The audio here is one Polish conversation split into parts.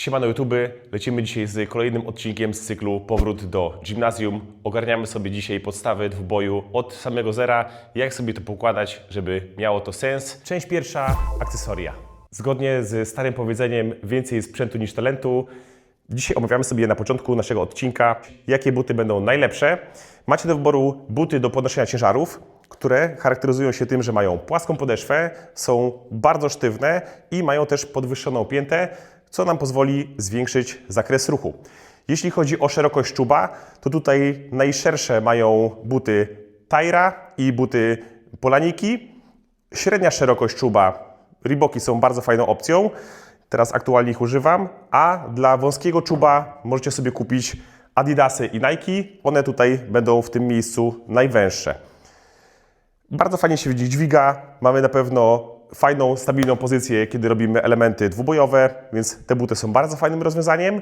Siemano YouTube, lecimy dzisiaj z kolejnym odcinkiem z cyklu Powrót do gimnazjum. Ogarniamy sobie dzisiaj podstawy dwuboju od samego zera, jak sobie to poukładać, żeby miało to sens. Część pierwsza, akcesoria. Zgodnie z starym powiedzeniem, więcej sprzętu niż talentu. Dzisiaj omawiamy sobie na początku naszego odcinka, jakie buty będą najlepsze. Macie do wyboru buty do podnoszenia ciężarów, które charakteryzują się tym, że mają płaską podeszwę, są bardzo sztywne i mają też podwyższoną piętę, co nam pozwoli zwiększyć zakres ruchu. Jeśli chodzi o szerokość czuba, to tutaj najszersze mają buty Tyra i buty Polaniki. Średnia szerokość czuba, Reeboki są bardzo fajną opcją. Teraz aktualnie ich używam, a dla wąskiego czuba możecie sobie kupić Adidasy i Nike. One tutaj będą w tym miejscu najwęższe. Bardzo fajnie się widzi dźwiga. Mamy na pewno fajną, stabilną pozycję, kiedy robimy elementy dwubojowe, więc te buty są bardzo fajnym rozwiązaniem.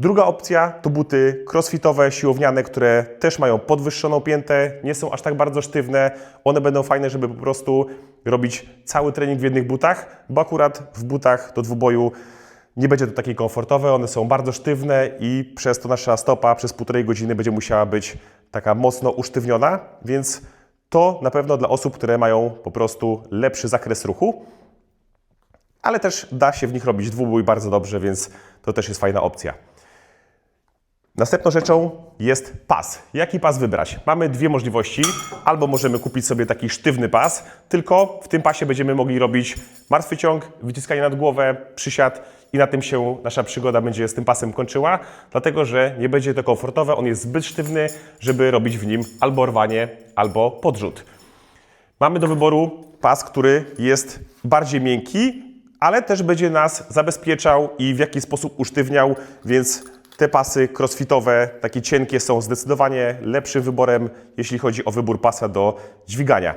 Druga opcja to buty crossfitowe, siłowniane, które też mają podwyższoną piętę, nie są aż tak bardzo sztywne. One będą fajne, żeby po prostu robić cały trening w jednych butach, bo akurat w butach do dwuboju nie będzie to takie komfortowe, one są bardzo sztywne i przez to nasza stopa przez półtorej godziny będzie musiała być taka mocno usztywniona, więc to na pewno dla osób, które mają po prostu lepszy zakres ruchu, ale też da się w nich robić dwubój bardzo dobrze, więc to też jest fajna opcja. Następną rzeczą jest pas. Jaki pas wybrać? Mamy dwie możliwości. Albo możemy kupić sobie taki sztywny pas, tylko w tym pasie będziemy mogli robić martwy ciąg, wyciskanie nad głowę, przysiad i na tym się nasza przygoda będzie z tym pasem kończyła, dlatego że nie będzie to komfortowe, on jest zbyt sztywny, żeby robić w nim albo rwanie, albo podrzut. Mamy do wyboru pas, który jest bardziej miękki, ale też będzie nas zabezpieczał i w jakiś sposób usztywniał, więc te pasy crossfitowe, takie cienkie, są zdecydowanie lepszym wyborem, jeśli chodzi o wybór pasa do dźwigania.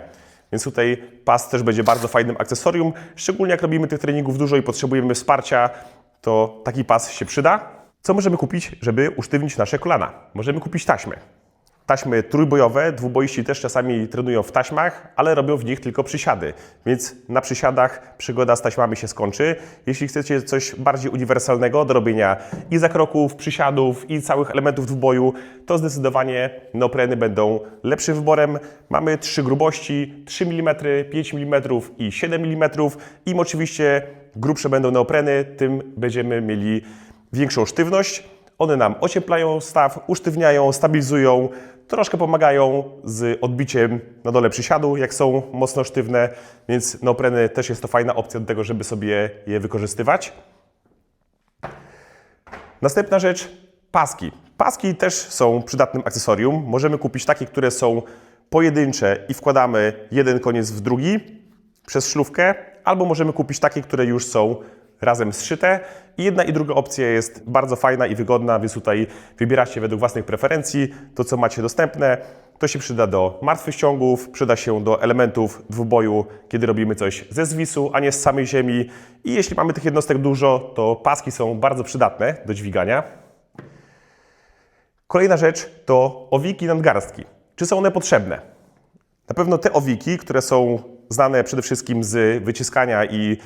Więc tutaj pas też będzie bardzo fajnym akcesorium, szczególnie jak robimy tych treningów dużo i potrzebujemy wsparcia, to taki pas się przyda. Co możemy kupić, żeby usztywnić nasze kolana? Możemy kupić taśmy. Taśmy trójbojowe, dwuboiści też czasami trenują w taśmach, ale robią w nich tylko przysiady, więc na przysiadach przygoda z taśmami się skończy. Jeśli chcecie coś bardziej uniwersalnego do robienia i zakroków, przysiadów i całych elementów dwuboju, to zdecydowanie neopreny będą lepszym wyborem. Mamy trzy grubości, 3 mm, 5 mm i 7 mm. Im oczywiście grubsze będą neopreny, tym będziemy mieli większą sztywność. One nam ocieplają staw, usztywniają, stabilizują, troszkę pomagają z odbiciem na dole przysiadu, jak są mocno sztywne, więc neopreny też jest to fajna opcja do tego, żeby sobie je wykorzystywać. Następna rzecz, paski. Paski też są przydatnym akcesorium. Możemy kupić takie, które są pojedyncze i wkładamy jeden koniec w drugi przez szlówkę, albo możemy kupić takie, które już są razem zszyte. I jedna i druga opcja jest bardzo fajna i wygodna, więc tutaj wybieracie według własnych preferencji to, co macie dostępne. To się przyda do martwych ciągów, przyda się do elementów dwuboju, kiedy robimy coś ze zwisu, a nie z samej ziemi. I jeśli mamy tych jednostek dużo, to paski są bardzo przydatne do dźwigania. Kolejna rzecz to owiki nadgarstki. Czy są one potrzebne? Na pewno te owiki, które są znane przede wszystkim z wyciskania i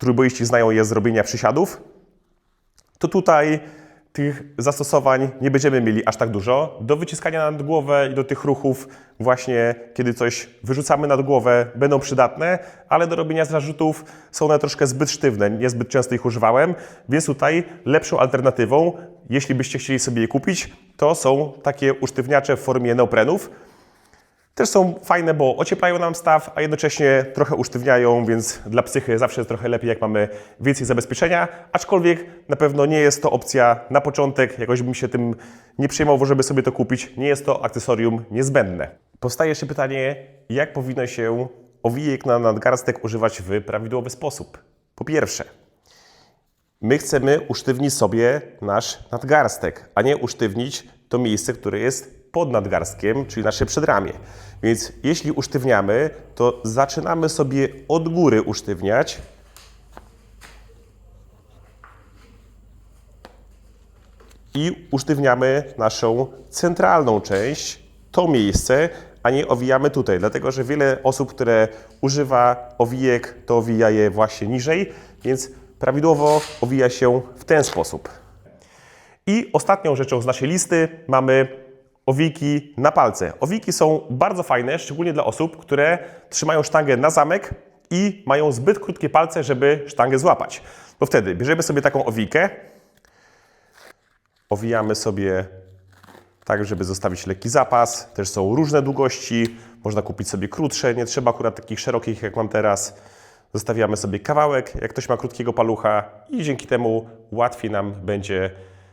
trójboiści znają je z robienia przysiadów, to tutaj tych zastosowań nie będziemy mieli aż tak dużo. Do wyciskania nad głowę i do tych ruchów właśnie, kiedy coś wyrzucamy nad głowę, będą przydatne, ale do robienia zarzutów są one troszkę zbyt sztywne, niezbyt często ich używałem, więc tutaj lepszą alternatywą, jeśli byście chcieli sobie je kupić, to są takie usztywniacze w formie neoprenów. Też są fajne, bo ocieplają nam staw, a jednocześnie trochę usztywniają, więc dla psychy zawsze jest trochę lepiej, jak mamy więcej zabezpieczenia. Aczkolwiek na pewno nie jest to opcja na początek, jakoś bym się tym nie przejmował, żeby sobie to kupić. Nie jest to akcesorium niezbędne. Powstaje jeszcze pytanie, jak powinno się owijek na nadgarstek używać w prawidłowy sposób? Po pierwsze, my chcemy usztywnić sobie nasz nadgarstek, a nie usztywnić to miejsce, które jest pod nadgarstkiem, czyli nasze przedramię. Więc jeśli usztywniamy, to zaczynamy sobie od góry usztywniać. I usztywniamy naszą centralną część, to miejsce, a nie owijamy tutaj. Dlatego, że wiele osób, które używa owijek, to owija je właśnie niżej, więc prawidłowo owija się w ten sposób. I ostatnią rzeczą z naszej listy mamy owiki na palce. Owiki są bardzo fajne, szczególnie dla osób, które trzymają sztangę na zamek i mają zbyt krótkie palce, żeby sztangę złapać. To wtedy bierzemy sobie taką owikę, owijamy sobie tak, żeby zostawić lekki zapas. Też są różne długości, można kupić sobie krótsze, nie trzeba akurat takich szerokich jak mam teraz. Zostawiamy sobie kawałek, jak ktoś ma krótkiego palucha i dzięki temu łatwiej nam będzie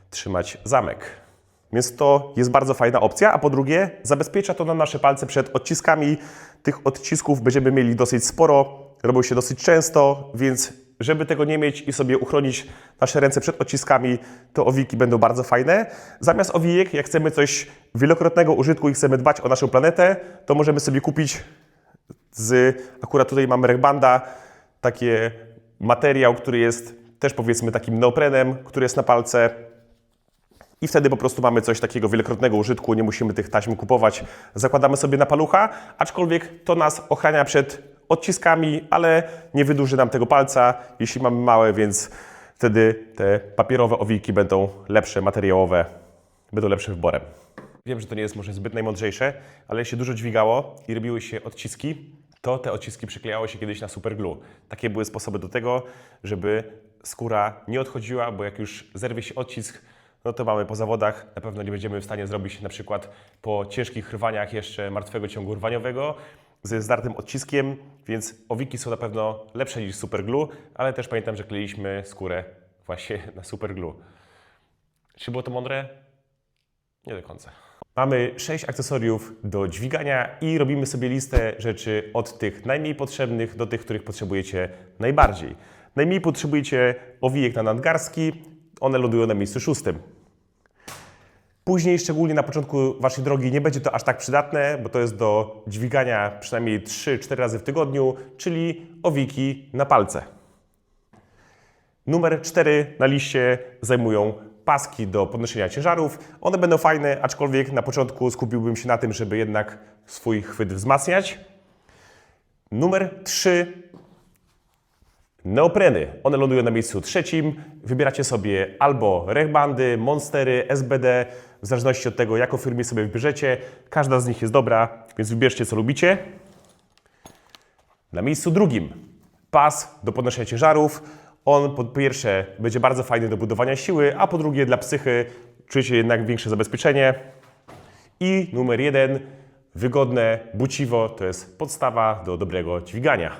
trzymać zamek. Więc to jest bardzo fajna opcja, a po drugie zabezpiecza to nam nasze palce przed odciskami. Tych odcisków będziemy mieli dosyć sporo, robią się dosyć często, więc żeby tego nie mieć i sobie uchronić nasze ręce przed odciskami, to owiki będą bardzo fajne. Zamiast owijek, jak chcemy coś wielokrotnego użytku i chcemy dbać o naszą planetę, to możemy sobie kupić z, akurat tutaj mamy rechbanda, takie materiał, który jest też powiedzmy takim neoprenem, który jest na palce. I wtedy po prostu mamy coś takiego wielokrotnego użytku, nie musimy tych taśm kupować. Zakładamy sobie na palucha, aczkolwiek to nas ochrania przed odciskami, ale nie wydłuży nam tego palca, jeśli mamy małe, więc wtedy te papierowe owiki będą lepsze, materiałowe, będą lepszym wyborem. Wiem, że to nie jest może zbyt najmądrzejsze, ale jeśli dużo dźwigało i robiły się odciski, to te odciski przyklejało się kiedyś na superglue. Takie były sposoby do tego, żeby skóra nie odchodziła, bo jak już zerwie się odcisk, no to mamy po zawodach, na pewno nie będziemy w stanie zrobić na przykład po ciężkich rwaniach jeszcze martwego ciągu rwaniowego ze zdartym odciskiem, więc owiki są na pewno lepsze niż superglue, ale też pamiętam, że kleiliśmy skórę właśnie na superglue. Czy było to mądre? Nie do końca. Mamy sześć akcesoriów do dźwigania i robimy sobie listę rzeczy od tych najmniej potrzebnych do tych, których potrzebujecie najbardziej. Najmniej potrzebujecie owijek na nadgarstki, one lądują na miejscu szóstym. Później, szczególnie na początku Waszej drogi, nie będzie to aż tak przydatne, bo to jest do dźwigania przynajmniej 3-4 razy w tygodniu, czyli owiki na palce. Numer 4 na liście zajmują paski do podnoszenia ciężarów. One będą fajne, aczkolwiek na początku skupiłbym się na tym, żeby jednak swój chwyt wzmacniać. Numer 3 Neopreny. One lądują na miejscu trzecim. Wybieracie sobie albo rechbandy, monstery, SBD, w zależności od tego, jaką firmę sobie wybierzecie. Każda z nich jest dobra, więc wybierzcie, co lubicie. Na miejscu drugim pas do podnoszenia ciężarów. On po pierwsze będzie bardzo fajny do budowania siły, a po drugie dla psychy czujecie jednak większe zabezpieczenie. I numer jeden, wygodne buciwo, to jest podstawa do dobrego dźwigania.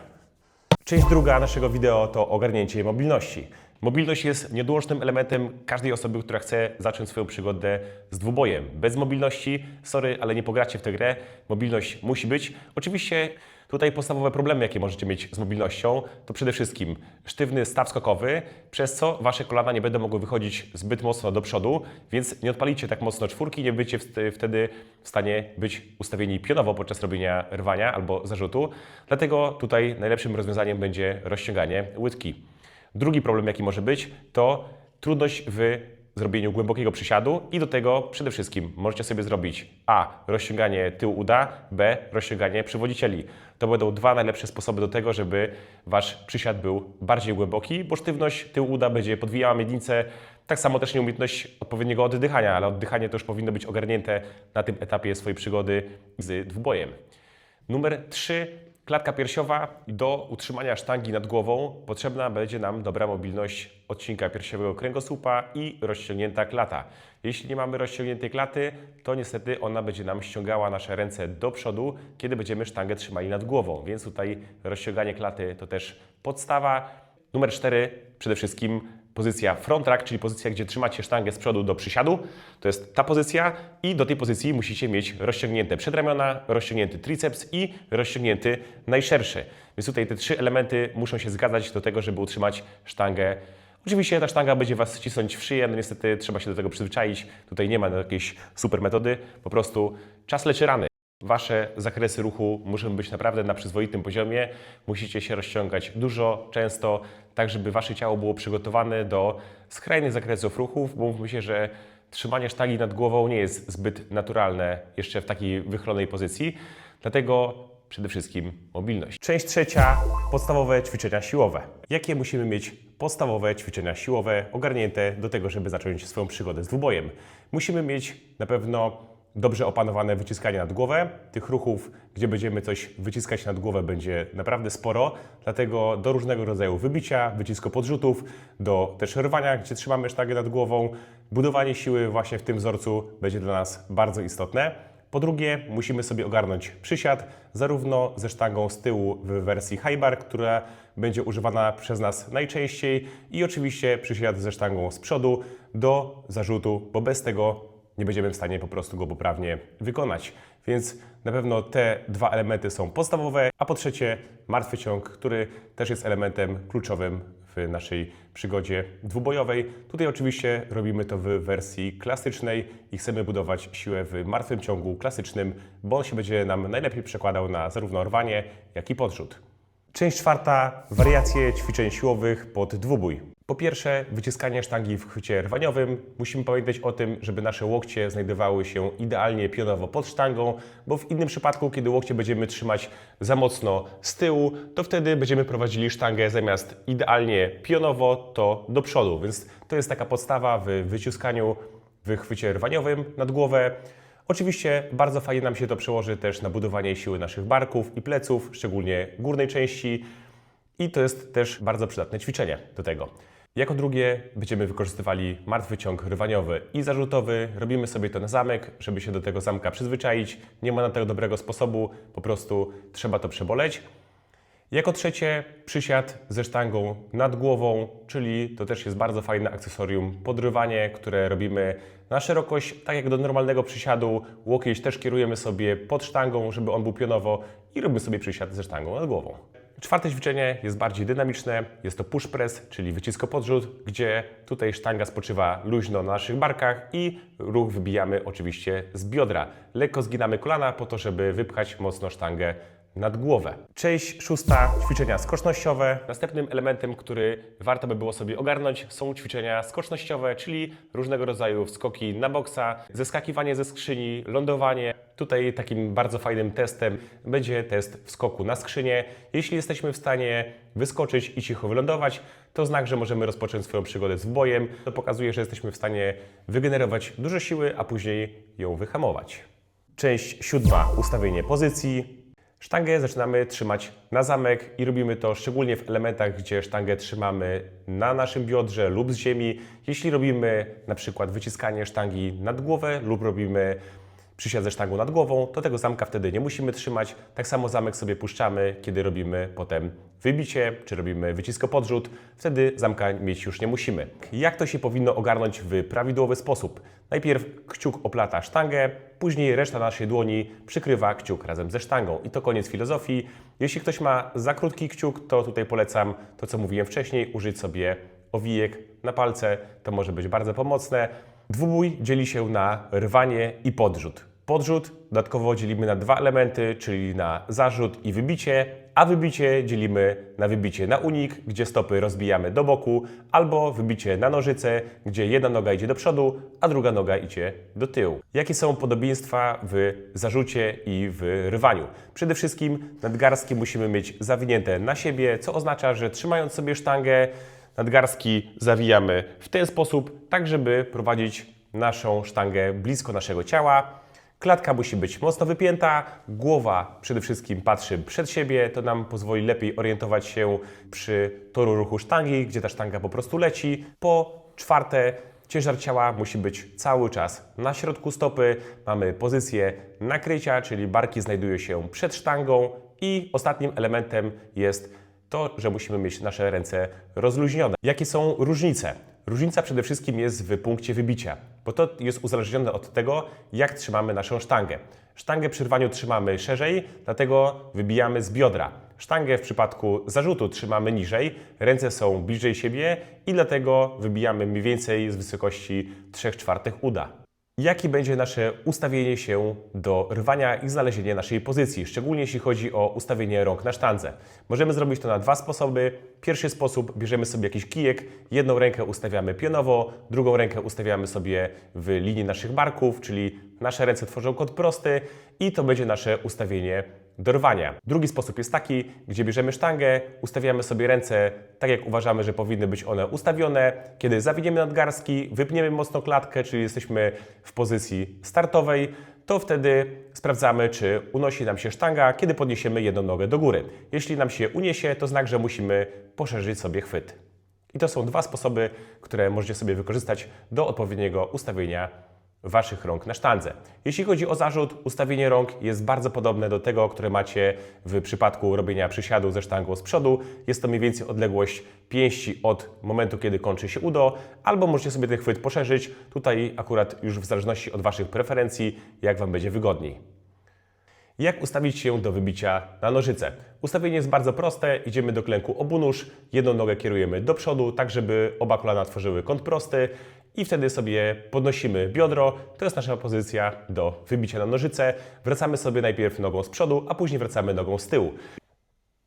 Część druga naszego wideo to ogarnięcie mobilności. Mobilność jest nieodłącznym elementem każdej osoby, która chce zacząć swoją przygodę z dwubojem. Bez mobilności, sorry, ale nie pogracie w tę grę. Mobilność musi być. Oczywiście tutaj podstawowe problemy, jakie możecie mieć z mobilnością, to przede wszystkim sztywny staw skokowy, przez co wasze kolana nie będą mogły wychodzić zbyt mocno do przodu, więc nie odpalicie tak mocno czwórki, nie będziecie wtedy w stanie być ustawieni pionowo podczas robienia rwania albo zarzutu. Dlatego tutaj najlepszym rozwiązaniem będzie rozciąganie łydki. Drugi problem, jaki może być, to trudność w zrobieniu głębokiego przysiadu i do tego przede wszystkim możecie sobie zrobić A. rozciąganie tyłu uda, B. rozciąganie przywodzicieli. To będą dwa najlepsze sposoby do tego, żeby Wasz przysiad był bardziej głęboki, bo sztywność tyłu uda będzie podwijała miednicę, tak samo też nieumiejętność odpowiedniego oddychania, ale oddychanie to już powinno być ogarnięte na tym etapie swojej przygody z dwubojem. Numer 3. Klatka piersiowa. Do utrzymania sztangi nad głową potrzebna będzie nam dobra mobilność odcinka piersiowego kręgosłupa i rozciągnięta klata. Jeśli nie mamy rozciągniętej klaty, to niestety ona będzie nam ściągała nasze ręce do przodu, kiedy będziemy sztangę trzymali nad głową. Więc tutaj rozciąganie klaty to też podstawa. Numer 4. Przede wszystkim pozycja front rack, czyli pozycja, gdzie trzymacie sztangę z przodu do przysiadu. To jest ta pozycja i do tej pozycji musicie mieć rozciągnięte przedramiona, rozciągnięty triceps i rozciągnięty najszerszy. Więc tutaj te trzy elementy muszą się zgadzać do tego, żeby utrzymać sztangę. Oczywiście ta sztanga będzie Was cisnąć w szyję, no niestety trzeba się do tego przyzwyczaić. Tutaj nie ma jakiejś super metody, po prostu czas leczy rany. Wasze zakresy ruchu muszą być naprawdę na przyzwoitym poziomie. Musicie się rozciągać dużo, często, tak żeby wasze ciało było przygotowane do skrajnych zakresów ruchów, bo mówmy się, że trzymanie sztagi nad głową nie jest zbyt naturalne jeszcze w takiej wychylonej pozycji. Dlatego przede wszystkim mobilność. Część trzecia, podstawowe ćwiczenia siłowe. Jakie musimy mieć podstawowe ćwiczenia siłowe ogarnięte do tego, żeby zacząć swoją przygodę z dwubojem. Musimy mieć na pewno dobrze opanowane wyciskanie nad głowę. Tych ruchów, gdzie będziemy coś wyciskać nad głowę, będzie naprawdę sporo. Dlatego do różnego rodzaju wybicia, wycisku podrzutów, do też rwania, gdzie trzymamy sztagę nad głową, budowanie siły właśnie w tym wzorcu będzie dla nas bardzo istotne. Po drugie, musimy sobie ogarnąć przysiad, zarówno ze sztangą z tyłu w wersji high bar, która będzie używana przez nas najczęściej, i oczywiście przysiad ze sztangą z przodu do zarzutu, bo bez tego nie będziemy w stanie po prostu go poprawnie wykonać. Więc na pewno te dwa elementy są podstawowe, a po trzecie martwy ciąg, który też jest elementem kluczowym w naszej przygodzie dwubojowej. Tutaj oczywiście robimy to w wersji klasycznej i chcemy budować siłę w martwym ciągu klasycznym, bo on się będzie nam najlepiej przekładał na zarówno rwanie, jak i podrzut. Część czwarta, wariacje ćwiczeń siłowych pod dwubój. Po pierwsze, wyciskanie sztangi w chwycie rwaniowym. Musimy pamiętać o tym, żeby nasze łokcie znajdowały się idealnie pionowo pod sztangą, bo w innym przypadku, kiedy łokcie będziemy trzymać za mocno z tyłu, to wtedy będziemy prowadzili sztangę zamiast idealnie pionowo, to do przodu. Więc to jest taka podstawa w wyciskaniu w chwycie rwaniowym nad głowę. Oczywiście bardzo fajnie nam się to przełoży też na budowanie siły naszych barków i pleców, szczególnie górnej części. I to jest też bardzo przydatne ćwiczenie do tego. Jako drugie będziemy wykorzystywali martwy ciąg rwaniowy i zarzutowy. Robimy sobie to na zamek, żeby się do tego zamka przyzwyczaić. Nie ma na to dobrego sposobu, po prostu trzeba to przeboleć. Jako trzecie przysiad ze sztangą nad głową, czyli to też jest bardzo fajne akcesorium podrywanie, które robimy na szerokość, tak jak do normalnego przysiadu. Łokieć też kierujemy sobie pod sztangą, żeby on był pionowo i robimy sobie przysiad ze sztangą nad głową. Czwarte ćwiczenie jest bardziej dynamiczne. Jest to push press, czyli wycisko podrzut, gdzie tutaj sztanga spoczywa luźno na naszych barkach i ruch wybijamy oczywiście z biodra. Lekko zginamy kolana po to, żeby wypchać mocno sztangę nad głowę. Część szósta, ćwiczenia skocznościowe. Następnym elementem, który warto by było sobie ogarnąć, są ćwiczenia skocznościowe, czyli różnego rodzaju skoki na boksa, zeskakiwanie ze skrzyni, lądowanie. Tutaj takim bardzo fajnym testem będzie test wskoku na skrzynię. Jeśli jesteśmy w stanie wyskoczyć i cicho wylądować, to znak, że możemy rozpocząć swoją przygodę z bojem. To pokazuje, że jesteśmy w stanie wygenerować dużo siły, a później ją wyhamować. Część siódma, ustawienie pozycji. Sztangę zaczynamy trzymać na zamek i robimy to szczególnie w elementach, gdzie sztangę trzymamy na naszym biodrze lub z ziemi. Jeśli robimy na przykład wyciskanie sztangi nad głowę lub robimy przysiad ze sztangą nad głową, to tego zamka wtedy nie musimy trzymać. Tak samo zamek sobie puszczamy, kiedy robimy potem wybicie, czy robimy wycisko podrzut, wtedy zamka mieć już nie musimy. Jak to się powinno ogarnąć w prawidłowy sposób? Najpierw kciuk oplata sztangę, później reszta naszej dłoni przykrywa kciuk razem ze sztangą. I to koniec filozofii. Jeśli ktoś ma za krótki kciuk, to tutaj polecam to, co mówiłem wcześniej, użyć sobie owijek na palce. To może być bardzo pomocne. Dwubój dzieli się na rwanie i podrzut. Podrzut dodatkowo dzielimy na dwa elementy, czyli na zarzut i wybicie, a wybicie dzielimy na wybicie na unik, gdzie stopy rozbijamy do boku, albo wybicie na nożyce, gdzie jedna noga idzie do przodu, a druga noga idzie do tyłu. Jakie są podobieństwa w zarzucie i w rwaniu? Przede wszystkim nadgarstki musimy mieć zawinięte na siebie, co oznacza, że trzymając sobie sztangę, nadgarstki zawijamy w ten sposób, tak żeby prowadzić naszą sztangę blisko naszego ciała. Klatka musi być mocno wypięta, głowa przede wszystkim patrzy przed siebie, to nam pozwoli lepiej orientować się przy toru ruchu sztangi, gdzie ta sztanga po prostu leci. Po czwarte, ciężar ciała musi być cały czas na środku stopy. Mamy pozycję nakrycia, czyli barki znajdują się przed sztangą i ostatnim elementem jest to, że musimy mieć nasze ręce rozluźnione. Jakie są różnice? Różnica przede wszystkim jest w punkcie wybicia, bo to jest uzależnione od tego, jak trzymamy naszą sztangę. Sztangę przy rwaniu trzymamy szerzej, dlatego wybijamy z biodra. Sztangę w przypadku zarzutu trzymamy niżej, ręce są bliżej siebie i dlatego wybijamy mniej więcej z wysokości 3 czwartych uda. Jakie będzie nasze ustawienie się do rwania i znalezienie naszej pozycji, szczególnie jeśli chodzi o ustawienie rąk na sztandze. Możemy zrobić to na dwa sposoby. Pierwszy sposób, bierzemy sobie jakiś kijek, jedną rękę ustawiamy pionowo, drugą rękę ustawiamy sobie w linii naszych barków, czyli nasze ręce tworzą kąt prosty i to będzie nasze ustawienie do rwania. Drugi sposób jest taki, gdzie bierzemy sztangę, ustawiamy sobie ręce tak, jak uważamy, że powinny być one ustawione. Kiedy zawiniemy nadgarstki, wypniemy mocno klatkę, czyli jesteśmy w pozycji startowej, to wtedy sprawdzamy, czy unosi nam się sztanga, kiedy podniesiemy jedną nogę do góry. Jeśli nam się uniesie, to znak, że musimy poszerzyć sobie chwyt. I to są dwa sposoby, które możecie sobie wykorzystać do odpowiedniego ustawienia Waszych rąk na sztandze. Jeśli chodzi o zarzut, ustawienie rąk jest bardzo podobne do tego, które macie w przypadku robienia przysiadu ze sztangą z przodu. Jest to mniej więcej odległość pięści od momentu, kiedy kończy się udo, albo możecie sobie ten chwyt poszerzyć. Tutaj akurat już w zależności od Waszych preferencji, jak Wam będzie wygodniej. Jak ustawić się do wybicia na nożyce? Ustawienie jest bardzo proste. Idziemy do klęku obu nóż, jedną nogę kierujemy do przodu, tak żeby oba kolana tworzyły kąt prosty i wtedy sobie podnosimy biodro. To jest nasza pozycja do wybicia na nożyce. Wracamy sobie najpierw nogą z przodu, a później wracamy nogą z tyłu.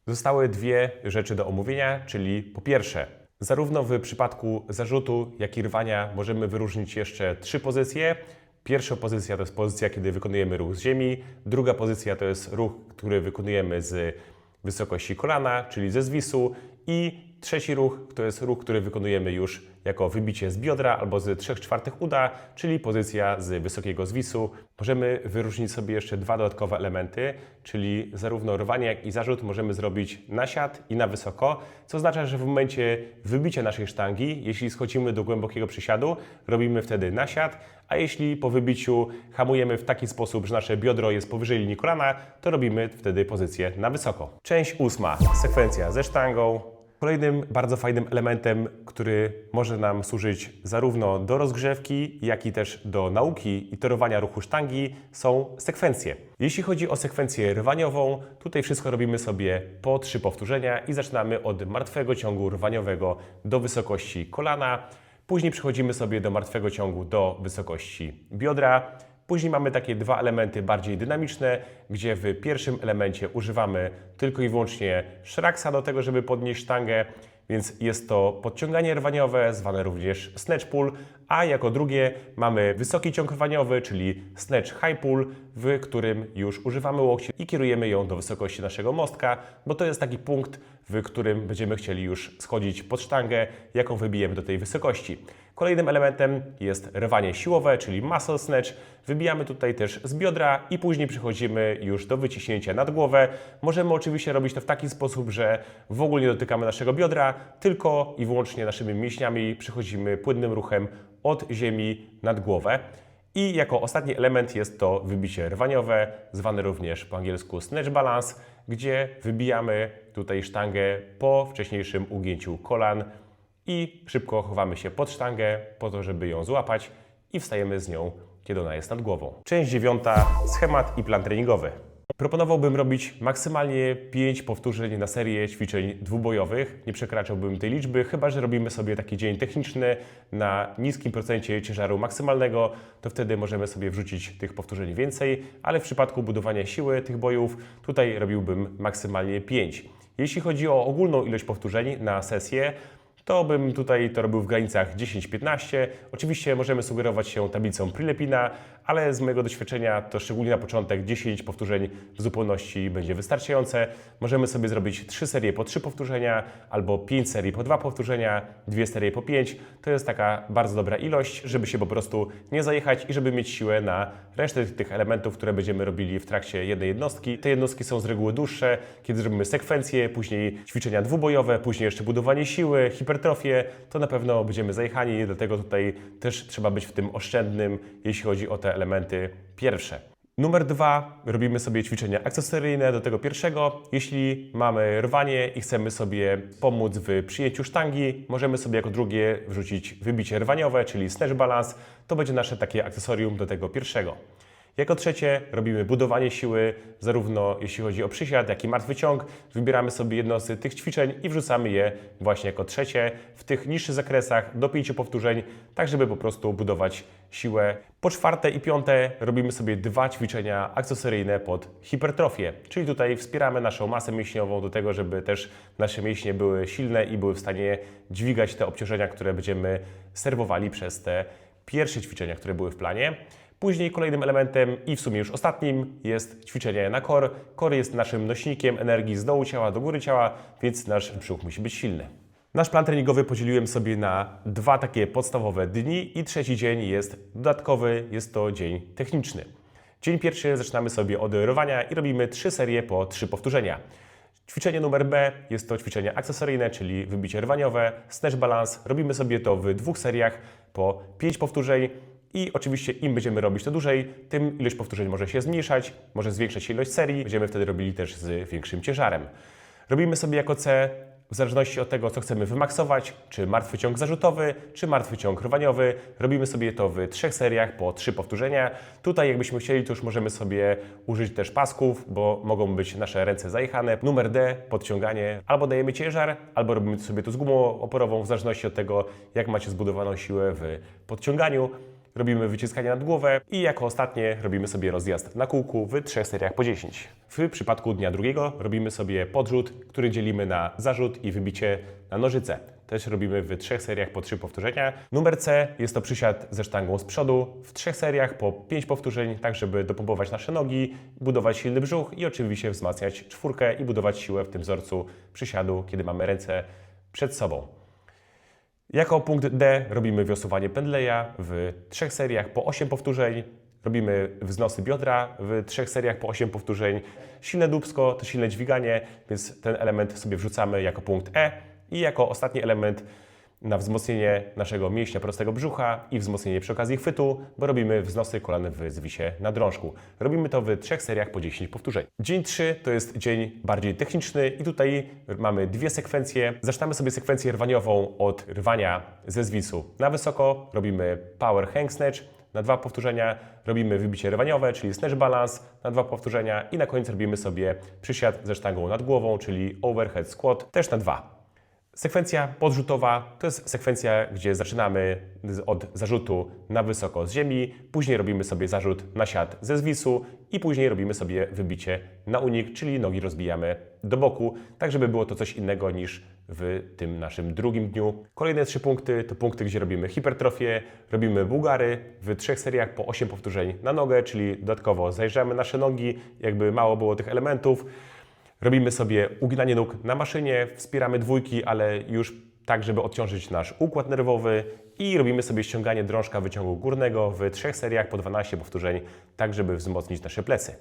Zostały dwie rzeczy do omówienia, czyli po pierwsze, zarówno w przypadku zarzutu, jak i rwania możemy wyróżnić jeszcze trzy pozycje. Pierwsza pozycja to jest pozycja, kiedy wykonujemy ruch z ziemi. Druga pozycja to jest ruch, który wykonujemy z wysokości kolana, czyli ze zwisu. I trzeci ruch to jest ruch, który wykonujemy już jako wybicie z biodra albo z 3 czwartych uda, czyli pozycja z wysokiego zwisu. Możemy wyróżnić sobie jeszcze dwa dodatkowe elementy, czyli zarówno rwanie, jak i zarzut możemy zrobić na siat i na wysoko, co oznacza, że w momencie wybicia naszej sztangi, jeśli schodzimy do głębokiego przysiadu, robimy wtedy na siat, a jeśli po wybiciu hamujemy w taki sposób, że nasze biodro jest powyżej linii kolana, to robimy wtedy pozycję na wysoko. Część ósma, sekwencja ze sztangą, Kolejnym bardzo fajnym elementem, który może nam służyć zarówno do rozgrzewki, jak i też do nauki i torowania ruchu sztangi, są sekwencje. Jeśli chodzi o sekwencję rwaniową, tutaj wszystko robimy sobie po trzy powtórzenia i zaczynamy od martwego ciągu rwaniowego do wysokości kolana. Później przechodzimy sobie do martwego ciągu do wysokości biodra. Później mamy takie dwa elementy bardziej dynamiczne, gdzie w pierwszym elemencie używamy tylko i wyłącznie szraksa do tego, żeby podnieść sztangę, więc jest to podciąganie rwaniowe, zwane również snatch pull, a jako drugie mamy wysoki ciąg rwaniowy, czyli snatch high pull, w którym już używamy łokci i kierujemy ją do wysokości naszego mostka, bo to jest taki punkt, w którym będziemy chcieli już schodzić pod sztangę, jaką wybijemy do tej wysokości. Kolejnym elementem jest rwanie siłowe, czyli muscle snatch. Wybijamy tutaj też z biodra i później przechodzimy już do wyciśnięcia nad głowę. Możemy oczywiście robić to w taki sposób, że w ogóle nie dotykamy naszego biodra, tylko i wyłącznie naszymi mięśniami przechodzimy płynnym ruchem od ziemi nad głowę. I jako ostatni element jest to wybicie rwaniowe, zwane również po angielsku snatch balance, gdzie wybijamy tutaj sztangę po wcześniejszym ugięciu kolan i szybko chowamy się pod sztangę po to, żeby ją złapać i wstajemy z nią, kiedy ona jest nad głową. Część dziewiąta, schemat i plan treningowy. Proponowałbym robić maksymalnie 5 powtórzeń na serię ćwiczeń dwubojowych. Nie przekraczałbym tej liczby, chyba że robimy sobie taki dzień techniczny na niskim procencie ciężaru maksymalnego, to wtedy możemy sobie wrzucić tych powtórzeń więcej, ale w przypadku budowania siły tych bojów, tutaj robiłbym maksymalnie 5. Jeśli chodzi o ogólną ilość powtórzeń na sesję, to bym tutaj to robił w granicach 10-15. Oczywiście możemy sugerować się tablicą Prilepina, ale z mojego doświadczenia to szczególnie na początek 10 powtórzeń w zupełności będzie wystarczające. Możemy sobie zrobić 3 serie po 3 powtórzenia albo 5 serii po 2 powtórzenia, 2 serie po 5. To jest taka bardzo dobra ilość, żeby się po prostu nie zajechać i żeby mieć siłę na resztę tych elementów, które będziemy robili w trakcie jednej jednostki. Te jednostki są z reguły dłuższe, kiedy zrobimy sekwencje, później ćwiczenia dwubojowe, później jeszcze budowanie siły, hipertrofię, to na pewno będziemy zajechani, dlatego tutaj też trzeba być w tym oszczędnym, jeśli chodzi o te elementy pierwsze. Numer dwa, robimy sobie ćwiczenia akcesoryjne do tego pierwszego. Jeśli mamy rwanie i chcemy sobie pomóc w przyjęciu sztangi, możemy sobie jako drugie wrzucić wybicie rwaniowe, czyli snatch balance. To będzie nasze takie akcesorium do tego pierwszego. Jako trzecie robimy budowanie siły, zarówno jeśli chodzi o przysiad, jak i martwy ciąg. Wybieramy sobie jedno z tych ćwiczeń i wrzucamy je właśnie jako trzecie w tych niższych zakresach do pięciu powtórzeń, tak żeby po prostu budować siłę. Po czwarte i piąte robimy sobie dwa ćwiczenia akcesoryjne pod hipertrofię, czyli tutaj wspieramy naszą masę mięśniową do tego, żeby też nasze mięśnie były silne i były w stanie dźwigać te obciążenia, które będziemy serwowali przez te pierwsze ćwiczenia, które były w planie. Później kolejnym elementem i w sumie już ostatnim jest ćwiczenie na core. Core jest naszym nośnikiem energii z dołu ciała do góry ciała, więc nasz brzuch musi być silny. Nasz plan treningowy podzieliłem sobie na dwa takie podstawowe dni i trzeci dzień jest dodatkowy, jest to dzień techniczny. Dzień pierwszy zaczynamy sobie od rowania i robimy trzy serie po trzy powtórzenia. Ćwiczenie numer B jest to ćwiczenie akcesoryjne, czyli wybicie rwaniowe, snatch balance. Robimy sobie to w dwóch seriach po 5 powtórzeń i oczywiście im będziemy robić to dłużej, tym ilość powtórzeń może się zmniejszać, może zwiększać się ilość serii. Będziemy wtedy robili też z większym ciężarem. Robimy sobie jako C w zależności od tego, co chcemy wymaksować, czy martwy ciąg zarzutowy, czy martwy ciąg rwaniowy. Robimy sobie to w trzech seriach po trzy powtórzenia. Tutaj jakbyśmy chcieli, to już możemy sobie użyć też pasków, bo mogą być nasze ręce zajechane. Numer D, podciąganie. Albo dajemy ciężar, albo robimy sobie to z gumą oporową, w zależności od tego, jak macie zbudowaną siłę w podciąganiu. Robimy wyciskanie nad głowę i jako ostatnie robimy sobie rozjazd na kółku w trzech seriach po 10. W przypadku dnia drugiego robimy sobie podrzut, który dzielimy na zarzut i wybicie na nożyce. Też robimy w trzech seriach po trzy powtórzenia. Numer C jest to przysiad ze sztangą z przodu w trzech seriach po pięć powtórzeń, tak żeby dopompować nasze nogi, budować silny brzuch i oczywiście wzmacniać czwórkę i budować siłę w tym wzorcu przysiadu, kiedy mamy ręce przed sobą. Jako punkt D robimy wiosłowanie pendleja w trzech seriach po 8 powtórzeń. Robimy wznosy biodra w trzech seriach po 8 powtórzeń. Silne dubsko to silne dźwiganie, więc ten element sobie wrzucamy jako punkt E. I jako ostatni element na wzmocnienie naszego mięśnia prostego brzucha i wzmocnienie przy okazji chwytu, bo robimy wznosy kolan w zwisie na drążku. Robimy to w trzech seriach po 10 powtórzeń. Dzień 3 to jest dzień bardziej techniczny i tutaj mamy dwie sekwencje. Zaczynamy sobie sekwencję rwaniową od rwania ze zwisu na wysoko. Robimy power hang snatch na dwa powtórzenia, robimy wybicie rwaniowe, czyli snatch balance na dwa powtórzenia i na koniec robimy sobie przysiad ze sztangą nad głową, czyli overhead squat też na dwa. Sekwencja podrzutowa to jest sekwencja, gdzie zaczynamy od zarzutu na wysoko z ziemi, później robimy sobie zarzut na siat ze zwisu i później robimy sobie wybicie na unik, czyli nogi rozbijamy do boku, tak żeby było to coś innego niż w tym naszym drugim dniu. Kolejne trzy punkty to punkty, gdzie robimy hipertrofię, robimy bułgary w trzech seriach po 8 powtórzeń na nogę, czyli dodatkowo zajrzamy nasze nogi, jakby mało było tych elementów. Robimy sobie uginanie nóg na maszynie, wspieramy dwójki, ale już tak, żeby odciążyć nasz układ nerwowy i robimy sobie ściąganie drążka wyciągu górnego w trzech seriach po 12 powtórzeń, tak żeby wzmocnić nasze plecy.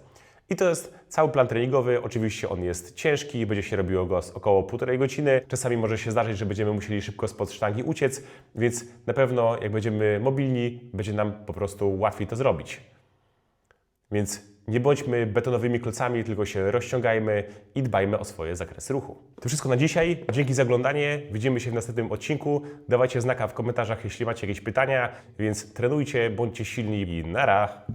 I to jest cały plan treningowy. Oczywiście on jest ciężki, będzie się robiło go z około półtorej godziny. Czasami może się zdarzyć, że będziemy musieli szybko spod sztangi uciec, więc na pewno jak będziemy mobilni, będzie nam po prostu łatwiej to zrobić. Więc nie bądźmy betonowymi klocami, tylko się rozciągajmy i dbajmy o swoje zakresy ruchu. To wszystko na dzisiaj. Dzięki za oglądanie. Widzimy się w następnym odcinku. Dawajcie znaka w komentarzach, jeśli macie jakieś pytania, więc trenujcie, bądźcie silni i nara.